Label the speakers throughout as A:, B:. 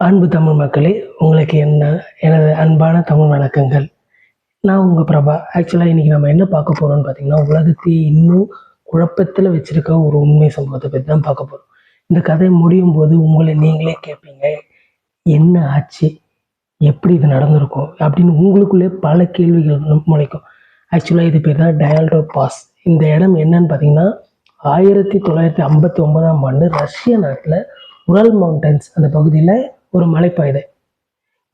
A: அன்பு தமிழ் மக்களே உங்களுக்கு என்ன எனது அன்பான தமிழ் வணக்கங்கள். நான் உங்கள் பிரபா. ஆக்சுவலாக இன்றைக்கி நம்ம என்ன பார்க்க போகிறோம்னு பார்த்தீங்கன்னா உலகத்தையே இன்னும் குழப்பத்தில் வச்சுருக்க ஒரு உண்மை சம்பவத்தை பற்றி தான் பார்க்க போகிறோம் இந்த கதை முடியும் போது உங்களை நீங்களே கேட்பீங்க என்ன ஆச்சு? எப்படி இது நடந்திருக்கும்? அப்படின்னு உங்களுக்குள்ளே பல கேள்விகள் முளைக்கும். ஆக்சுவலாக இது பேர் தான் டயால்டோ பாஸ் இந்த இடம் என்னன்னு பார்த்தீங்கன்னா ஆயிரத்தி தொள்ளாயிரத்தி ஐம்பத்தி ஒன்பதாம் ஆண்டு ரஷ்ய நாட்டில் உரல் மவுண்டன்ஸ் அந்த பகுதியில் ஒரு மலைப்பாய்தை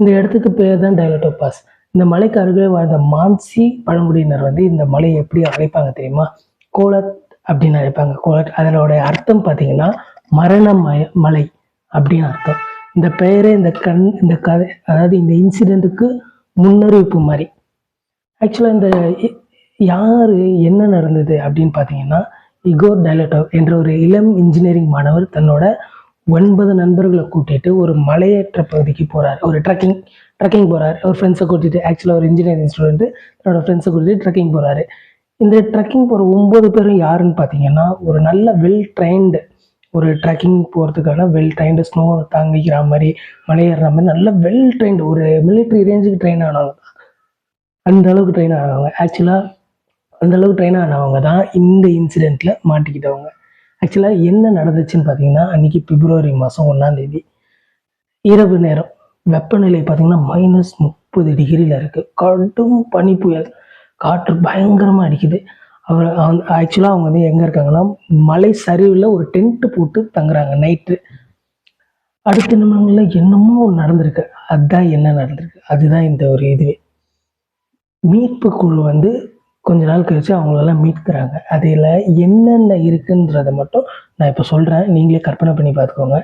A: இந்த இடத்துக்கு பேர் தான் டயலட்டோ பாஸ் இந்த மலைக்கு அருகே வாழ்ந்த மான்சி பழங்குடியினர் வந்து இந்த மலையை எப்படி அழைப்பாங்க தெரியுமா? கோலத் அப்படின்னு அழைப்பாங்க. கோலட் அதனோட அர்த்தம் பார்த்தீங்கன்னா மரண மய மலை அப்படின்னு அர்த்தம். இந்த பெயரே இந்த கண் இந்த கதை அதாவது இந்த இன்சிடெண்ட்டுக்கு முன்னறிவிப்பு மாதிரி. ஆக்சுவலாக இந்த யார் யாரு என்ன நடந்தது அப்படின்னு பார்த்தீங்கன்னா இகோர் டைலட்டோ என்ற ஒரு இளம் இன்ஜினியரிங் மாணவர் தன்னோட ஒன்பது நண்பர்களை கூட்டிட்டு ஒரு மலையேற்ற பகுதிக்கு போகிறார் ஒரு ட்ரக்கிங் ட்ரக்கிங் போகிறார் ஒரு ஃப்ரெண்ட்ஸை கூட்டிட்டு ஆக்சுவலாக ஒரு இன்ஜினியரிங் ஸ்டூடெண்ட் தன்னோட ஃப்ரெண்ட்ஸை கூட்டிட்டு ட்ரக்கிங் போறாரு. இந்த ட்ரக்கிங் போகிற ஒன்பது பேரும் யாருன்னு பார்த்தீங்கன்னா ஒரு நல்ல வெல் ட்ரைன்டு ஒரு ட்ரக்கிங் போகிறதுக்கான வெல் ட்ரைன்டு ஸ்னோ தாங்கிக்கிற மாதிரி மலையேற மாதிரி நல்ல வெல் ட்ரைன்டு ஒரு மிலிட்ரி ரேஞ்சுக்கு ட்ரெயின் ஆனவங்க. அந்த அளவுக்கு ட்ரெயின் ஆனவங்க. ஆக்சுவலாக அந்த அளவுக்கு ட்ரெயின் ஆனவங்க தான் இந்த இன்சிடெண்ட்டில் மாட்டிக்கிட்டவங்க. ஆக்சுவலாக என்ன நடந்துச்சுன்னு பார்த்தீங்கன்னா அன்றைக்கி பிப்ரவரி மாதம் ஒன்றாந்தேதி இரவு நேரம். வெப்பநிலை பார்த்திங்கன்னா மைனஸ் முப்பது டிகிரியில் இருக்குது கடும் பனி புயல். காற்று பயங்கரமாக அடிக்குது. அவர் ஆக்சுவலாக அவங்க வந்து எங்கே இருக்காங்கன்னா மலை சரிவில் ஒரு டென்ட்டு போட்டு தங்குறாங்க நைட்டு அடுத்த நிமிடங்களில் என்னமோ ஒன்று நடந்திருக்கு. அதுதான் என்ன நடந்திருக்கு. அதுதான் இந்த ஒரு இதுவே. மீட்பு குழு வந்து கொஞ்ச நாள் கழிச்சு அவங்களெல்லாம் மீட்கிறாங்க அதில் என்னென்ன இருக்குன்றதை மட்டும் நான் இப்போ சொல்கிறேன் நீங்களே கற்பனை பண்ணி பார்த்துக்கோங்க.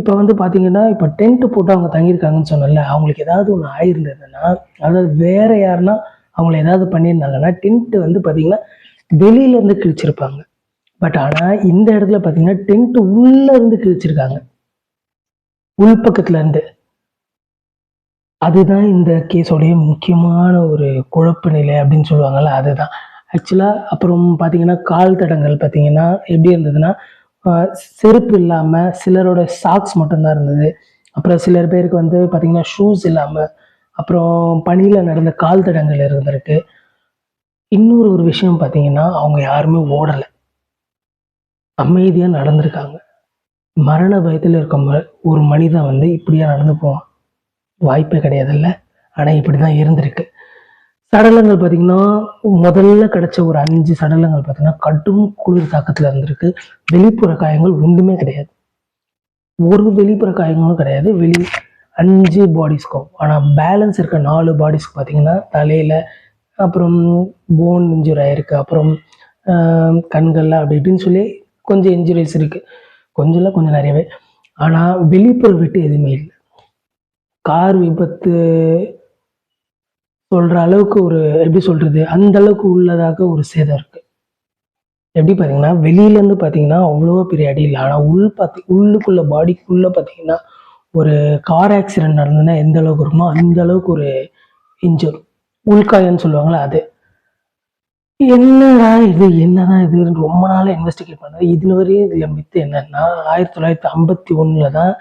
A: இப்போ வந்து பார்த்தீங்கன்னா இப்போ டென்ட்டு போட்டு அவங்க தங்கியிருக்காங்கன்னு சொன்னல அவங்களுக்கு ஏதாவது ஒன்று ஆயிருந்ததுன்னா அதாவது வேறு யாருன்னா அவங்கள ஏதாவது பண்ணியிருந்தாங்கன்னா டென்ட்டு வந்து பார்த்தீங்கன்னா வெளியிலேருந்து கிழிச்சிருப்பாங்க. பட் ஆனால் இந்த இடத்துல பார்த்தீங்கன்னா டென்ட்டு உள்ளேருந்து கிழிச்சிருக்காங்க. உள்பக்கத்துலேருந்து அதுதான் இந்த கேஸோடைய முக்கியமான ஒரு குழப்ப நிலை அப்படின்னு சொல்லுவாங்கல்ல அதுதான். ஆக்சுவலாக அப்புறம் பார்த்தீங்கன்னா கால் தடங்கள் பார்த்தீங்கன்னா எப்படி இருந்ததுன்னா செருப்பு இல்லாமல் சிலரோட சாக்ஸ் மட்டும்தான் இருந்தது. அப்புறம் சிலர் பேருக்கு வந்து பார்த்தீங்கன்னா ஷூஸ் இல்லாமல் அப்புறம் பனியில் நடந்த கால் தடங்கள் இருந்திருக்கு. இன்னொரு ஒரு விஷயம் பார்த்தீங்கன்னா அவங்க யாருமே ஓடலை. அமைதியாக நடந்திருக்காங்க. மரண பயத்தில் இருக்க ஒரு மனிதன் வந்து இப்படியாக நடந்து போவான். வாய்ப்பே கிடையாதுல்ல. ஆனால் இப்படி தான் இருந்திருக்கு. சடலங்கள் பார்த்திங்கன்னா முதல்ல கிடைச்ச ஒரு அஞ்சு சடலங்கள் பார்த்தீங்கன்னா கடும் குளிர் தாக்கத்தில் இருந்திருக்கு. வெளிப்புற காயங்கள் ஒன்றுமே கிடையாது. ஒரு வெளிப்புற காயங்களும் கிடையாது. வெளி அஞ்சு பாடிஸ்க்கும் ஆனால் பேலன்ஸ் இருக்க நாலு பாடிஸ்க்கு பார்த்தீங்கன்னா தலையில் அப்புறம் போன் இன்ஜுரி ஆயிருக்கு. அப்புறம் கண்கள்லாம் அப்படி இப்படின்னு சொல்லி கொஞ்சம் இன்ஜுரிஸ் இருக்குது கொஞ்சம்லாம் கொஞ்சம் நிறையவே. ஆனால் வெளிப்புற வெட்டு எதுவுமே இல்லை. கார் விபத்து சொல்ற அளவுக்கு ஒரு எப்படி சொல்றது அந்த அளவுக்கு உள்ளதாக ஒரு சேதம் இருக்குது எப்படி பார்த்தீங்கன்னா வெளியில இருந்து பார்த்தீங்கன்னா அவ்வளோ பெரிய அடி இல்லை. ஆனால் உள் பார்த்தி உள்ளுக்குள்ள பாடிக்குள்ளே பார்த்தீங்கன்னா ஒரு கார் ஆக்சிடென்ட் நடந்ததுன்னா எந்த அளவுக்கு இருக்குமோ அந்த அளவுக்கு ஒரு இன்ஜூர் உள்காயம்னு சொல்லுவாங்களே அது. என்னடா இது என்னதான் இதுன்னு ரொம்ப நாளாக இன்வெஸ்டிகேட் பண்ணது. இதுல வரையும் இதில் மித்து என்னன்னா ஆயிரத்தி தொள்ளாயிரத்தி ஐம்பத்தி ஒன்றில் தான்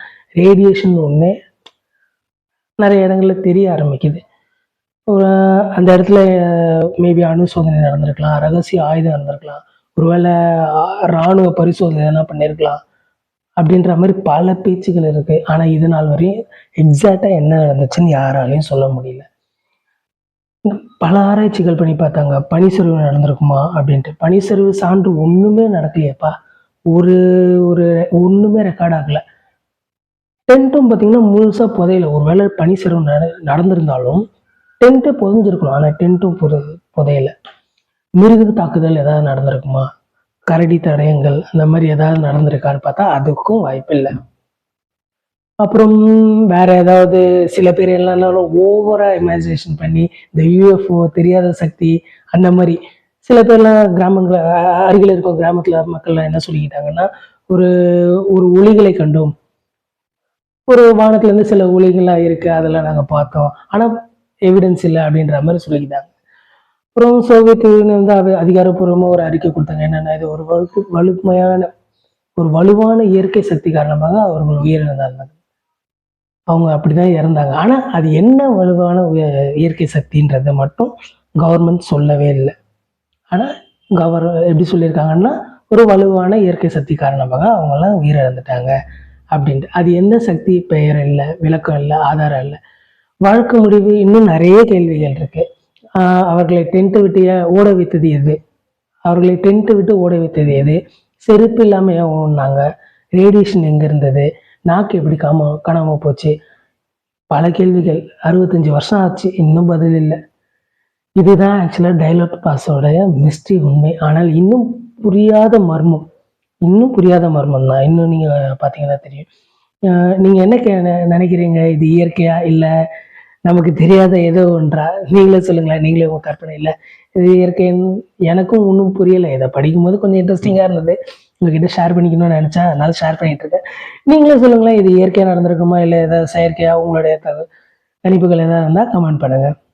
A: ரேடியேஷன் ஒன்று நிறைய இடங்கள்ல தெரிய ஆரம்பிக்குது. ஒரு அந்த இடத்துல மேபி அணுசோதனை நடந்திருக்கலாம் ரகசிய ஆயுதம் நடந்திருக்கலாம் ஒருவேளை ராணுவ பரிசோதனை எதனா பண்ணியிருக்கலாம் அப்படின்ற மாதிரி பல பேச்சுகள் இருக்கு. ஆனா இது நாள் வரையும் எக்ஸாக்டாக என்ன நடந்துச்சுன்னு யாராலையும் சொல்ல முடியல. பல ஆராய்ச்சிகள் பண்ணி பார்த்தாங்க. பனிச்சரிவு நடந்திருக்குமா அப்படின்ட்டு. பனிச்சரிவு சான்று ஒன்றுமே நடக்கலையேப்பா. ஒரு ஒரு ஒன்றுமே ரெக்கார்ட் ஆகலை. டென்ட்டும் பார்த்தீங்கன்னா முழுசா புதையில. ஒருவேளை பனிச்சரிவு நட நடந்திருந்தாலும் டென்ட்டு புதைஞ்சிருக்கணும் ஆனால் டென்ட்டும் புத புதையில. மிருக தாக்குதல் ஏதாவது நடந்திருக்குமா? கரடி தடயங்கள் அந்த மாதிரி ஏதாவது நடந்திருக்கான்னு பார்த்தா அதுக்கும் வாய்ப்பு இல்லை அப்புறம் வேற ஏதாவது சில பேர் என்னன்னாலும் ஓவரா இமேஜினேஷன் பண்ணி இந்த யூஎஃப்ஓ தெரியாத சக்தி அந்த மாதிரி. சில பேர்லாம் கிராமங்கள அருகில் இருக்கிற கிராமத்துல மக்கள்லாம் என்ன சொல்லிக்கிட்டாங்கன்னா ஒரு ஒரு ஒளிகளை கண்டோம். ஒரு வானத்துல இருந்து சில ஒளிகள்லாம் இருக்கு அதெல்லாம் நாங்க பார்த்தோம். ஆனா எவிடன்ஸ் இல்லை அப்படின்ற மாதிரி சொல்லிக்கிட்டாங்க. அப்புறம் சோவியத் யூனியன் வந்து அது அதிகாரப்பூர்வமாக ஒரு அறிக்கை கொடுத்தாங்க. என்னன்னா இது ஒரு வலு வலுமையான ஒரு வலுவான இயற்கை சக்தி காரணமாக அவர்கள் உயிரிழந்தார்கள். அவங்க அப்படி தான் இறந்தாங்க. ஆனால் அது என்ன வலுவான இயற்கை சக்தின்றதை மட்டும் கவர்மெண்ட் சொல்லவே இல்லை. ஆனால் கவர் எப்படி சொல்லியிருக்காங்கன்னா ஒரு வலுவான இயற்கை சக்தி காரணமாக அவங்கெல்லாம் உயிரிழந்துட்டாங்க. அப்படின்ட்டு. அது எந்த சக்தி பெயர் இல்லை விளக்கம் இல்லை ஆதாரம் இல்லை. வழக்கு முடிவு இன்னும் நிறைய கேள்விகள் இருக்கு. அவர்களை டென்ட்டு விட்டு ஏன் ஓட வைத்தது எது? அவர்களை டென்ட்டு விட்டு ஓட வைத்தது எது? செருப்பு இல்லாமல் ஏன் ஓடினாங்க? ரேடியேஷன் எங்கே இருந்தது? நாக்கு எப்படி காம காணாமல் போச்சு? பல கேள்விகள். அறுபத்தஞ்சு வருஷம் ஆச்சு இன்னும் பதில் இல்லை. இதுதான் ஆக்சுவலாக டைலாக் பாஸோடைய மிஸ்ட்ரி உண்மை. ஆனால் இன்னும் புரியாத மர்மம். இன்னும் புரியாத மர்மம் தான். இன்னும் நீங்கள் பார்த்தீங்கன்னா தெரியும். நீங்கள் என்ன கே- நினைக்கிறீங்க? இது இயற்கையா? இல்லை நமக்கு தெரியாத ஏதோ ஒன்றா? நீங்களே சொல்லுங்களேன். நீங்களே உங்கள் கற்பனை. இல்லை இது இயற்கைன்னு எனக்கும் ஒன்றும் புரியலை. இதை படிக்கும்போது கொஞ்சம் இன்ட்ரெஸ்டிங்காக இருந்தது. உங்ககிட்ட ஷேர் பண்ணிக்கணும்னு நினச்சேன். அதனால ஷேர் பண்ணிட்டு இருக்கேன். நீங்களே சொல்லுங்களேன். இது இயற்கையாக நடந்திருக்குமா? இல்லை ஏதாவது செயற்கையாக உங்களுடைய கணிப்புகள் எதாவது இருந்தால் கமெண்ட் பண்ணுங்கள்